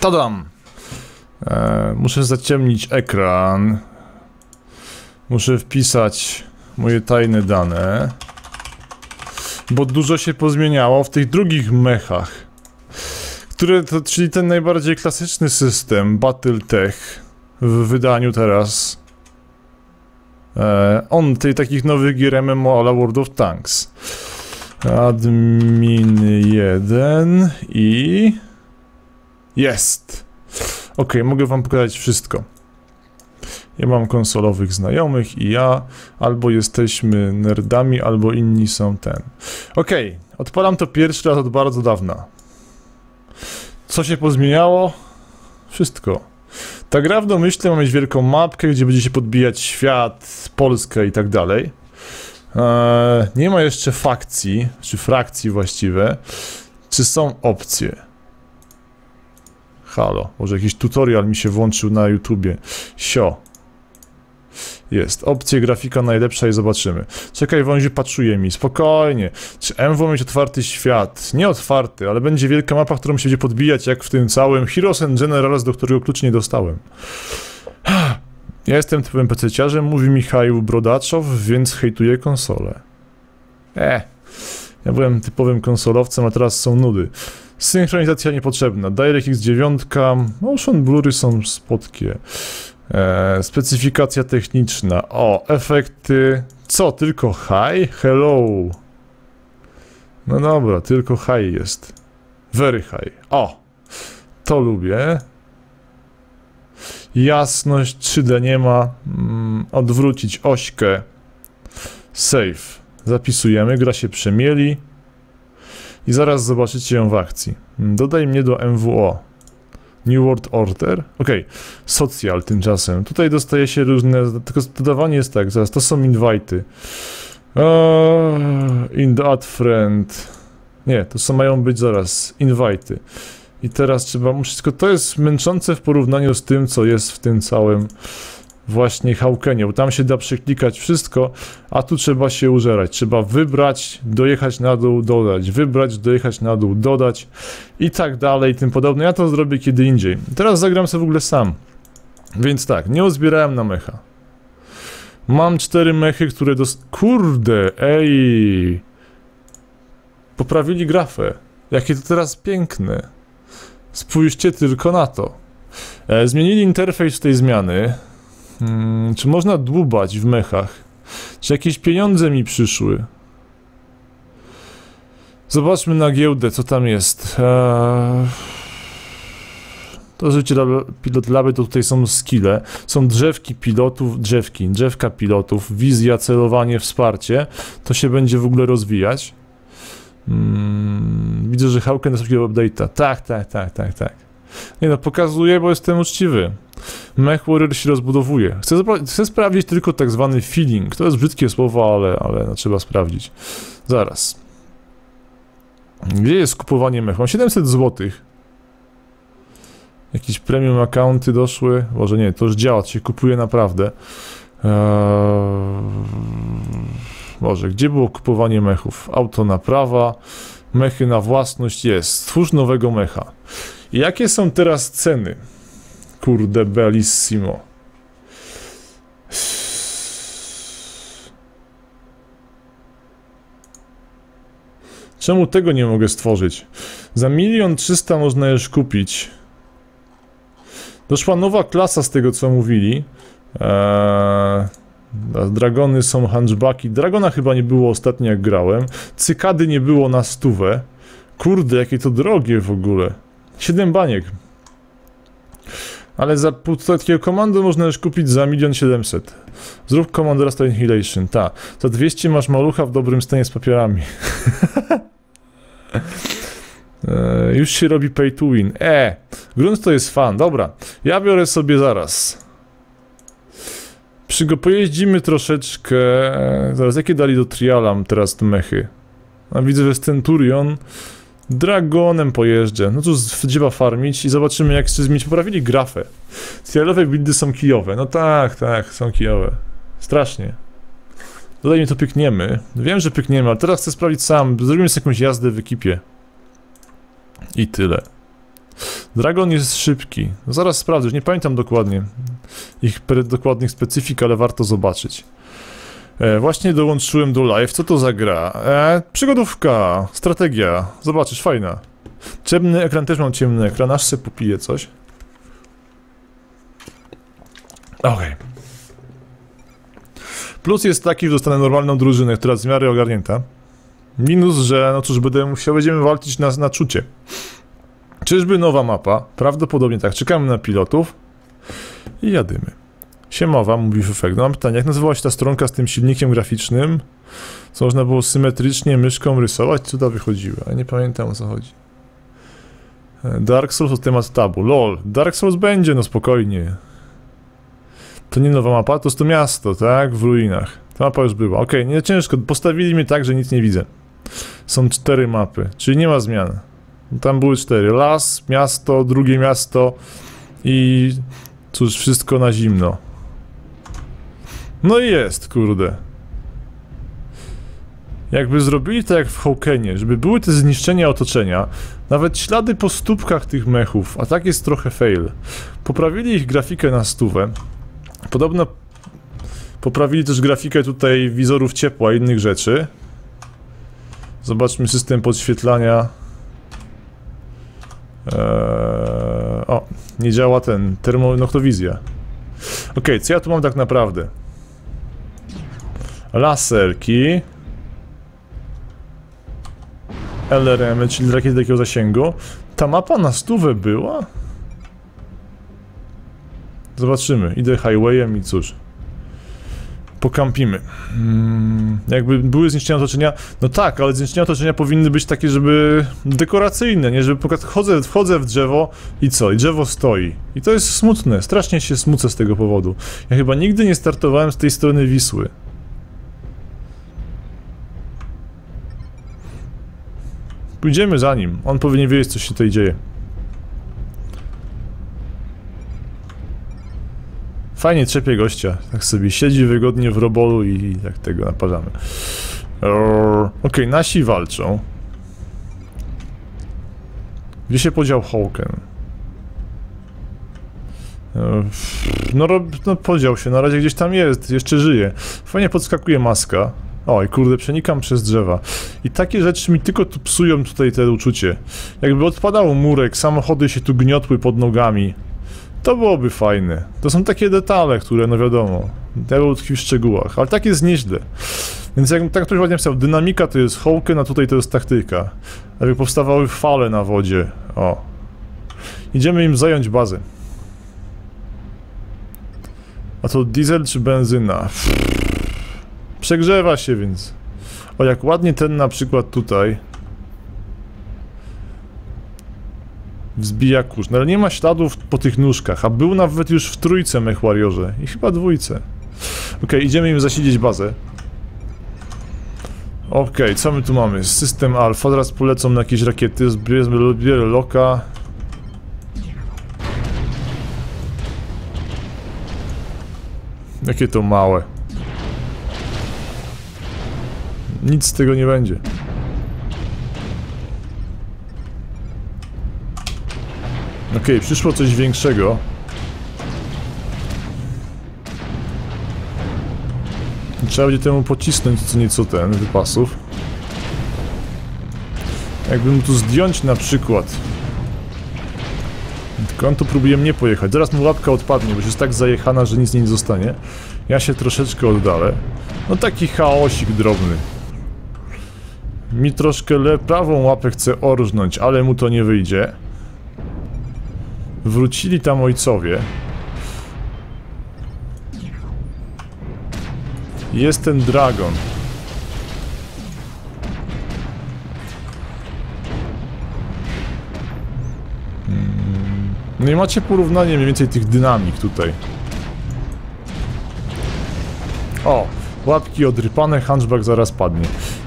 Tadam! E, muszę zaciemnić ekran. Muszę wpisać moje tajne dane. Bo dużo się pozmieniało w tych drugich mechach. Które to, czyli ten najbardziej klasyczny system, Battletech w wydaniu teraz. E, on tej takich nowych gier MMO World of Tanks. Admin 1 i... Jest! Ok, mogę wam pokazać wszystko. Ja mam konsolowych znajomych i ja, albo jesteśmy nerdami, albo inni są ten. Ok, odpalam to pierwszy raz od bardzo dawna. Co się pozmieniało? Wszystko. Ta gra w domyśle ma mieć wielką mapkę, gdzie będzie się podbijać świat, Polskę i tak dalej. Eee, nie ma jeszcze fakcji, czy frakcji właściwe. Czy są opcje? Halo, może jakiś tutorial mi się włączył na YouTubie. Sio. Jest. Opcje grafika najlepsza i zobaczymy. Czekaj, wązi patrzuje mi. Spokojnie. Czy ma mieć otwarty świat? Nie otwarty, ale będzie wielka mapa, którą się będzie podbijać, jak w tym całym Heroes and Generals, do którego klucz nie dostałem. Ja jestem typem pececiarzem, mówi Michał Brodaczow, więc hejtuję konsolę. E, ja byłem typowym konsolowcem, a teraz są nudy. Synchronizacja niepotrzebna. DirectX 9, motion blury są spotkie. E, specyfikacja techniczna. O, efekty. Co, tylko high? Hello. No dobra, tylko high jest. Very high. O, to lubię. Jasność 3D nie ma. Mm, odwrócić ośkę. Save. Zapisujemy, gra się przemieli. I zaraz zobaczycie ją w akcji. Dodaj mnie do MWO. New World Order? Okej, okay. social tymczasem. Tutaj dostaje się różne, tylko dodawanie jest tak, zaraz, to są invity. Uh, in the friend. Nie, to są mają być zaraz, invity. I teraz trzeba, wszystko to jest męczące w porównaniu z tym, co jest w tym całym właśnie Hałkenie, bo tam się da przeklikać wszystko, a tu trzeba się użerać. Trzeba wybrać, dojechać na dół, dodać, wybrać, dojechać na dół, dodać i tak dalej, tym podobne. Ja to zrobię kiedy indziej. Teraz zagram sobie w ogóle sam. Więc tak, nie uzbierałem na mecha. Mam cztery mechy, które dos... Kurde, ej! Poprawili grafę. Jakie to teraz piękne. Spójrzcie tylko na to. E, zmienili interfejs tej zmiany. Hmm, czy można dłubać w mechach? Czy jakieś pieniądze mi przyszły? Zobaczmy na giełdę, co tam jest. Eee... To życie pilot laby to tutaj są skille. Są drzewki pilotów, drzewki, drzewka pilotów, wizja, celowanie, wsparcie. To się będzie w ogóle rozwijać. Hmm, widzę, że Hałkę na takiego update'a. Tak, tak, tak, tak, tak. Nie no, pokazuję, bo jestem uczciwy. Mech Warrior się rozbudowuje. Chcę, chcę sprawdzić tylko tak zwany feeling. To jest brzydkie słowo, ale, ale no, trzeba sprawdzić. Zaraz. Gdzie jest kupowanie mechu? Mam 700 zł. Jakieś premium accounty doszły? Może nie, to już działa, to się kupuje naprawdę. Eee... Może, gdzie było kupowanie mechów? Auto naprawa, mechy na własność jest. Stwórz nowego mecha. Jakie są teraz ceny? Kurde, bellissimo. Czemu tego nie mogę stworzyć? Za milion trzysta można już kupić. Doszła nowa klasa z tego co mówili. Eee, dragony są hunchbacki. Dragona chyba nie było ostatnio jak grałem. Cykady nie było na stówę. Kurde, jakie to drogie w ogóle. 7 baniek. Ale za półtora takiego można już kupić za milion siedemset. Zrób komandę Rust Annihilation. Ta. Za 200 masz malucha w dobrym stanie z papierami. e, już się robi pay to win. E, grunt to jest fan. Dobra, ja biorę sobie zaraz. Przygo pojeździmy troszeczkę. Zaraz, jakie dali do trialam teraz te mechy? A widzę, że Centurion. Dragonem pojeżdżę. No cóż, trzeba farmić i zobaczymy jak się zmienić. Poprawili grafę. Trialowe buildy są kijowe. No tak, tak, są kijowe. Strasznie. Dodaj mi to pykniemy. Wiem, że pykniemy, ale teraz chcę sprawdzić sam. Zrobimy sobie jakąś jazdę w ekipie. I tyle. Dragon jest szybki. No zaraz sprawdzę, nie pamiętam dokładnie ich dokładnych specyfik, ale warto zobaczyć. E, właśnie dołączyłem do live. Co to za gra? E, przygodówka, strategia. Zobaczysz, fajna. Ciemny ekran, też mam ciemny ekran, aż se popiję coś. Okej. Plus jest taki, że dostanę normalną drużynę, która jest w miarę ogarnięta. Minus, że no cóż, będę musiał, będziemy walczyć na, na czucie. Czyżby nowa mapa? Prawdopodobnie tak. Czekamy na pilotów i jadymy. Siemowa, mówi Fefek. No mam pytanie, jak nazywała się ta stronka z tym silnikiem graficznym? Co można było symetrycznie myszką rysować? Cuda wychodziły, a nie pamiętam o co chodzi. E, Dark Souls to temat tabu. LOL. Dark Souls będzie, no spokojnie. To nie nowa mapa, to jest to miasto, tak? W ruinach. Ta mapa już była. Okej, nie ciężko. Postawili mnie tak, że nic nie widzę. Są cztery mapy, czyli nie ma zmian. Tam były cztery. Las, miasto, drugie miasto i cóż, wszystko na zimno. No i jest, kurde. Jakby zrobili to jak w Hawkenie, żeby były te zniszczenia otoczenia, nawet ślady po stópkach tych mechów, a tak jest trochę fail. Poprawili ich grafikę na stówę. Podobno poprawili też grafikę tutaj wizorów ciepła i innych rzeczy. Zobaczmy system podświetlania. Eee, o, nie działa ten termonoktowizja. Ok, co ja tu mam tak naprawdę? Laserki. LRM, czyli rakiety takiego zasięgu. Ta mapa na stówę była? Zobaczymy. Idę highwayem i cóż. Pokampimy. Mm, jakby były zniszczenia otoczenia. No tak, ale zniszczenia otoczenia powinny być takie, żeby dekoracyjne, nie? Żeby pokazać, wchodzę, wchodzę w drzewo i co? I drzewo stoi. I to jest smutne. Strasznie się smucę z tego powodu. Ja chyba nigdy nie startowałem z tej strony Wisły. Pójdziemy za nim. On powinien wiedzieć, co się tutaj dzieje. Fajnie trzepie gościa. Tak sobie siedzi wygodnie w robolu i tak tego naparzamy. Okej, nasi walczą. Gdzie się podział Hawken? Eee, No, no podział się, na razie gdzieś tam jest, jeszcze żyje. Fajnie podskakuje maska. Oj, kurde, przenikam przez drzewa. I takie rzeczy mi tylko tu psują tutaj te uczucie. Jakby odpadał murek, samochody się tu gniotły pod nogami. To byłoby fajne. To są takie detale, które, no wiadomo, diabeł tkwi w szczegółach, ale tak jest nieźle. Więc jak tak ktoś ładnie napisał, dynamika to jest Hawken, a tutaj to jest taktyka. Jakby powstawały fale na wodzie. O. Idziemy im zająć bazę. A to diesel czy benzyna? Przegrzewa się więc. O, jak ładnie ten na przykład tutaj wzbija kurz. No ale nie ma śladów po tych nóżkach, a był nawet już w trójce mech Warriorze i chyba dwójce. Okej, idziemy im zasiedzieć bazę. Okej, co my tu mamy? System Alpha, teraz polecą na jakieś rakiety, zbierę zbierę loka. Jakie to małe. Nic z tego nie będzie. Okej, przyszło coś większego. Trzeba będzie temu pocisnąć co nieco ten wypasów. Jakbym tu zdjąć na przykład. Tylko on tu próbuje mnie pojechać. Zaraz mu łapka odpadnie, bo jest tak zajechana, że nic nie zostanie. Ja się troszeczkę oddalę. No taki chaosik drobny. Mi troszkę le prawą łapę chce orżnąć, ale mu to nie wyjdzie. Wrócili tam ojcowie. Jest ten dragon. Mm, No i macie porównanie mniej więcej tych dynamik tutaj. O, łapki odrypane, hunchback zaraz padnie.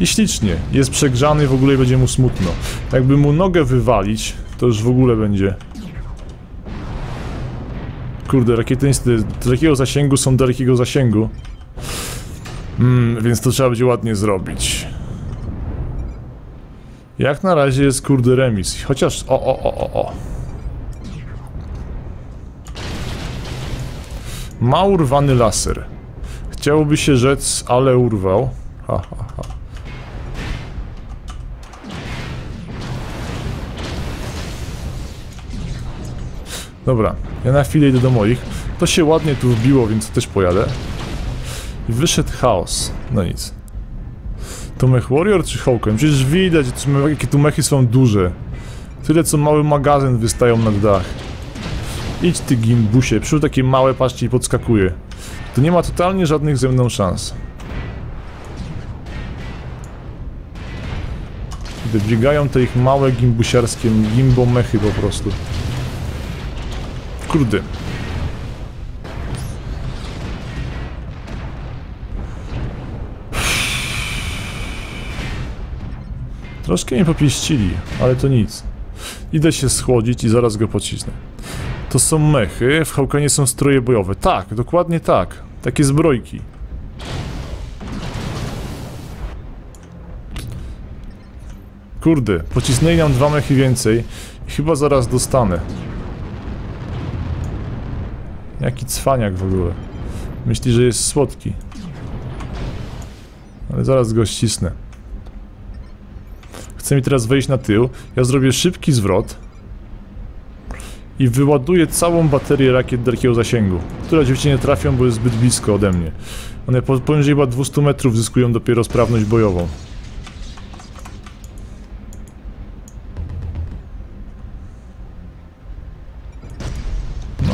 I ślicznie. Jest przegrzany, w ogóle będzie mu smutno. Jakby mu nogę wywalić, to już w ogóle będzie... Kurde, rakiety niestety dalekiego zasięgu są dalekiego zasięgu. Mm, więc to trzeba będzie ładnie zrobić. Jak na razie jest kurde remis. Chociaż... O, o, o, o, o. Ma urwany laser. Chciałoby się rzec, ale urwał. Ha, ha, ha. Dobra, ja na chwilę idę do moich. To się ładnie tu wbiło, więc też pojadę. I wyszedł chaos. No nic. To mech Warrior czy Hawken? Przecież widać, jakie tu mechy są duże. Tyle co mały magazyn wystają nad dach. Idź ty gimbusie, przyszły takie małe patrzcie i podskakuje. To nie ma totalnie żadnych ze mną szans. Biegają te ich małe gimbusiarskie gimbomechy po prostu. Kurde. Troszkę mnie popieścili, ale to nic. Idę się schłodzić i zaraz go pocisnę. To są mechy, w Hałkanie są stroje bojowe. Tak, dokładnie tak. Takie zbrojki. Kurde, pocisnęli nam dwa mechy więcej chyba zaraz dostanę. Jaki cwaniak w ogóle. Myśli, że jest słodki. Ale zaraz go ścisnę. Chce mi teraz wejść na tył. Ja zrobię szybki zwrot. I wyładuję całą baterię rakiet dalekiego zasięgu. Które oczywiście nie trafią, bo jest zbyt blisko ode mnie. One poniżej chyba 200 metrów zyskują dopiero sprawność bojową.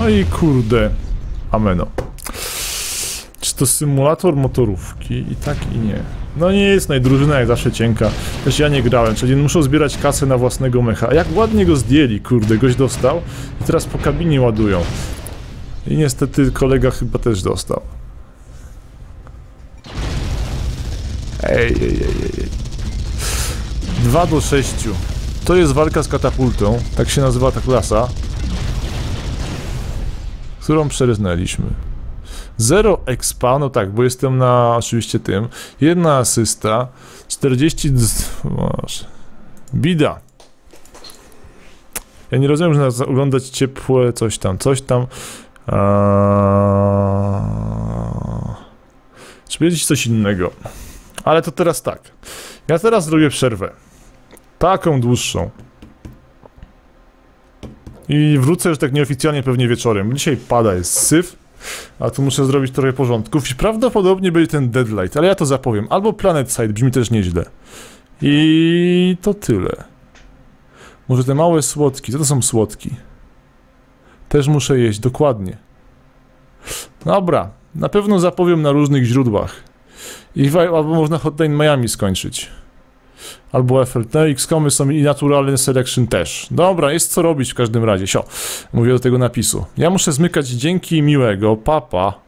No i kurde. Ameno. Czy to symulator motorówki? I tak i nie. No nie jest najdrużyna jak zawsze cienka. Też ja nie grałem, czyli muszą zbierać kasę na własnego mecha. A jak ładnie go zdjęli, kurde, goś dostał i teraz po kabinie ładują. I niestety kolega chyba też dostał. Ej, ej, ej, ej. 2 do 6. To jest walka z katapultą, tak się nazywa ta klasa którą przeryznęliśmy. Zero expa, no tak, bo jestem na oczywiście tym. Jedna asysta, 40... Może. Bida. Ja nie rozumiem, że nas oglądać ciepłe coś tam, coś tam. Eee... Czy powiedzieć coś innego? Ale to teraz tak. Ja teraz zrobię przerwę. Taką dłuższą. I wrócę już tak nieoficjalnie pewnie wieczorem. Dzisiaj pada, jest syf, a tu muszę zrobić trochę porządków i prawdopodobnie będzie ten Deadlight, ale ja to zapowiem. Albo Planet Side, brzmi też nieźle. I to tyle. Może te małe słodki, co to są słodki? Też muszę jeść, dokładnie. Dobra, na pewno zapowiem na różnych źródłach. I albo można Hotline Miami skończyć. Albo FLT, XCOMy są i Naturalny Selection też. Dobra, jest co robić w każdym razie. Sio, mówię do tego napisu. Ja muszę zmykać dzięki miłego, papa.